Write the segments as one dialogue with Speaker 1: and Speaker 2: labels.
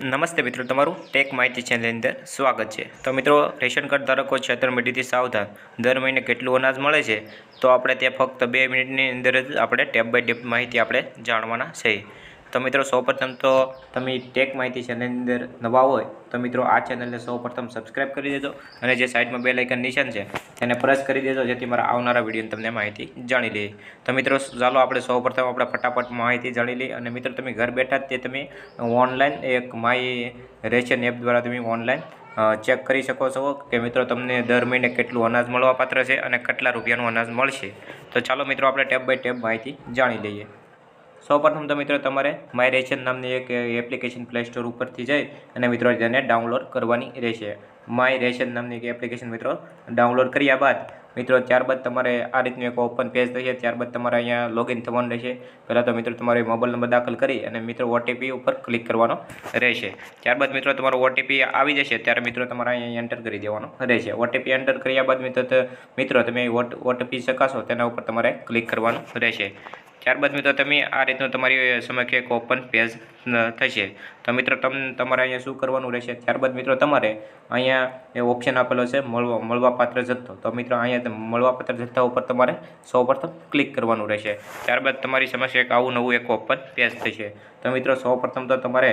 Speaker 1: નમસ્તે મિત્રો, તમારું ટેક માહિતી ચેનલની અંદર સ્વાગત છે. તો મિત્રો, રેશન કાર્ડ ધારકો છેતરમિંડીથી સાવધાન. દર મહિને કેટલું અનાજ મળે છે? તો આપણે તે ફક્ત બે મિનિટની અંદર જ આપણે ટેપ બાય ટેપ માહિતી આપણે જાણવાના છે. તો મિત્રો સૌપ્રથમ તો તમે ટેક માહિતી ચેનલની અંદર નવા હોય તો મિત્રો આ ચેનલને સૌપ્રથમ સબસ્ક્રાઈબ કરી દેજો અને જે સાઈડમાં બે લાઇકન નિશાન છે તેને પ્રેસ કરી દેજો જેથી મારા આવનારા વિડીયોની તમને માહિતી જાણી લઈએ તો મિત્રો ચાલો આપણે સૌપ્રથમ આપણે ફટાફટ માહિતી જાણી લઈએ અને મિત્રો તમે ઘર બેઠા તે તમે ઓનલાઈન એક માય રેશન એપ દ્વારા તમે ઓનલાઈન ચેક કરી શકો છો કે મિત્રો તમને દર મહિને કેટલું અનાજ મળવાપાત્ર છે અને કેટલા રૂપિયાનું અનાજ મળશે. તો ચાલો મિત્રો આપણે ટેપ બાય ટેપ માહિતી જાણી લઈએ. સૌપ્રથમ તો મિત્રો તમારે માય રેશન નામની એક એપ્લિકેશન પ્લે સ્ટોર ઉપરથી જઈ અને મિત્રો તેને ડાઉનલોડ કરવાની રહેશે. માય રેશન નામની એક એપ્લિકેશન મિત્રો ડાઉનલોડ કર્યા બાદ મિત્રો ત્યારબાદ તમારે આ રીતનું એક ઓપન પેજ થશે. ત્યારબાદ તમારે અહીંયા લોગિન થવાનું રહેશે. પહેલાં તો મિત્રો તમારે મોબાઈલ નંબર દાખલ કરી અને મિત્રો ઓટીપી ઉપર ક્લિક કરવાનો રહેશે. ત્યારબાદ મિત્રો તમારો ઓટીપી આવી જશે. ત્યારે મિત્રો તમારે અહીંયા એન્ટર કરી દેવાનો રહેશે. ઓટીપી એન્ટર કર્યા બાદ મિત્રો મિત્રો તમે ઓટીપી શકાશો તેના ઉપર તમારે ક્લિક કરવાનું રહેશે. ત્યારબાદ મિત્રો તમે આ રીતનું તમારી સમક્ષ એક ઓપન પેજ થશે. તો મિત્રો તમ, તમારે અહીંયા શું કરવાનું રહેશે? ત્યારબાદ મિત્રો તમારે અહીંયા એ ઓપ્શન આપેલો છે, મળવા, મળવાપાત્ર જથ્થો. તો મિત્રો અહીંયા મળવાપાત્ર જથ્થા ઉપર તમારે સૌપ્રથમ ક્લિક કરવાનું રહેશે. ત્યારબાદ તમારી સમક્ષ એક આવું નવું એક ઓપન પેજ થશે. તો મિત્રો સૌપ્રથમ તો તમારે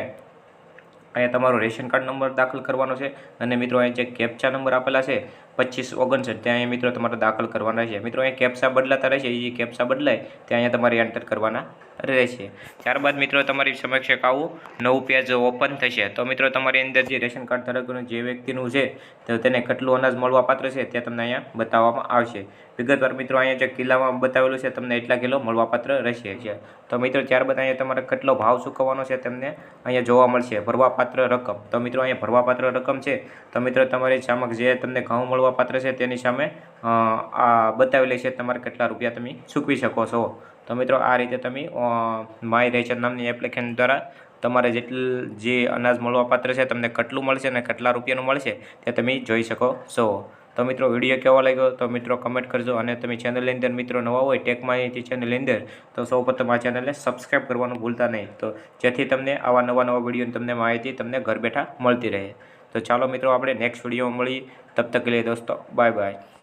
Speaker 1: અહીંયા તમારો રેશન કાર્ડ નંબર દાખલ કરવાનો છે અને મિત્રો અહીં જે કેપ્ચા નંબર આપેલા છે, પચીસ ઓગણસઠ, ત્યાં અહીંયા મિત્રો તમારે દાખલ કરવાના છે. મિત્રો અહીં કેપ્સા બદલાતા રહેશે એ કેપ્સા બદલાય, ત્યાં અહીંયા તમારે એન્ટર કરવાના રહેશે ત્યારબાદ મિત્રો તમારી સમક્ષ આવું નવું પેજ ઓપન થશે. તો મિત્રો તમારી અંદર જે રેશન કાર્ડ ધારકોનું જે વ્યક્તિનું છે, તો તેને કેટલું અનાજ મળવાપાત્ર છે તે તમને અહીંયા બતાવવામાં આવશે. વિગતવાર મિત્રો અહીંયા જે કિલ્લામાં બતાવેલું છે, તમને એટલા કિલો મળવાપાત્ર રહેશે. છે તો મિત્રો ત્યારબાદ અહીંયા તમારે કેટલો ભાવ ચૂકવવાનો છે તમને અહીંયા જોવા મળશે. ભરવાપાત્ર રકમ. તો મિત્રો અહીંયા ભરવાપાત્ર રકમ છે. તો મિત્રો તમારી સામક જે તમને ઘઉં મળવાપાત્ર છે તેની સામે આ બતાવેલી છે તમારે કેટલા રૂપિયા તમે ચૂકવી શકો છો. તો મિત્રો આ રીતે તમે માય રેશન નામની એપ્લિકેશન દ્વારા તમારે જેટલું, જે અનાજ મળવાપાત્ર છે તમને કેટલું મળશે અને કેટલા રૂપિયાનું મળશે તે તમે જોઈ શકો. છો તો મિત્રો વીડિયો કેવો લાગ્યો? તો મિત્રો કમેન્ટ કરજો અને તમે ચેનલની અંદર મિત્રો નવા હોય ટેક માહિતી ચેનલની અંદર, તો સૌપ્રથમ આ ચેનલને સબસ્ક્રાઈબ કરવાનું ભૂલતા નહીં. તો જેથી તમને આવા નવા નવા વિડીયોની તમને માહિતી તમને ઘર બેઠા મળતી રહે. તો ચાલો મિત્રો આપણે નેક્સ્ટ વિડીયોમાં મળીએ. તબ તક લે દોસ્તો. Bye bye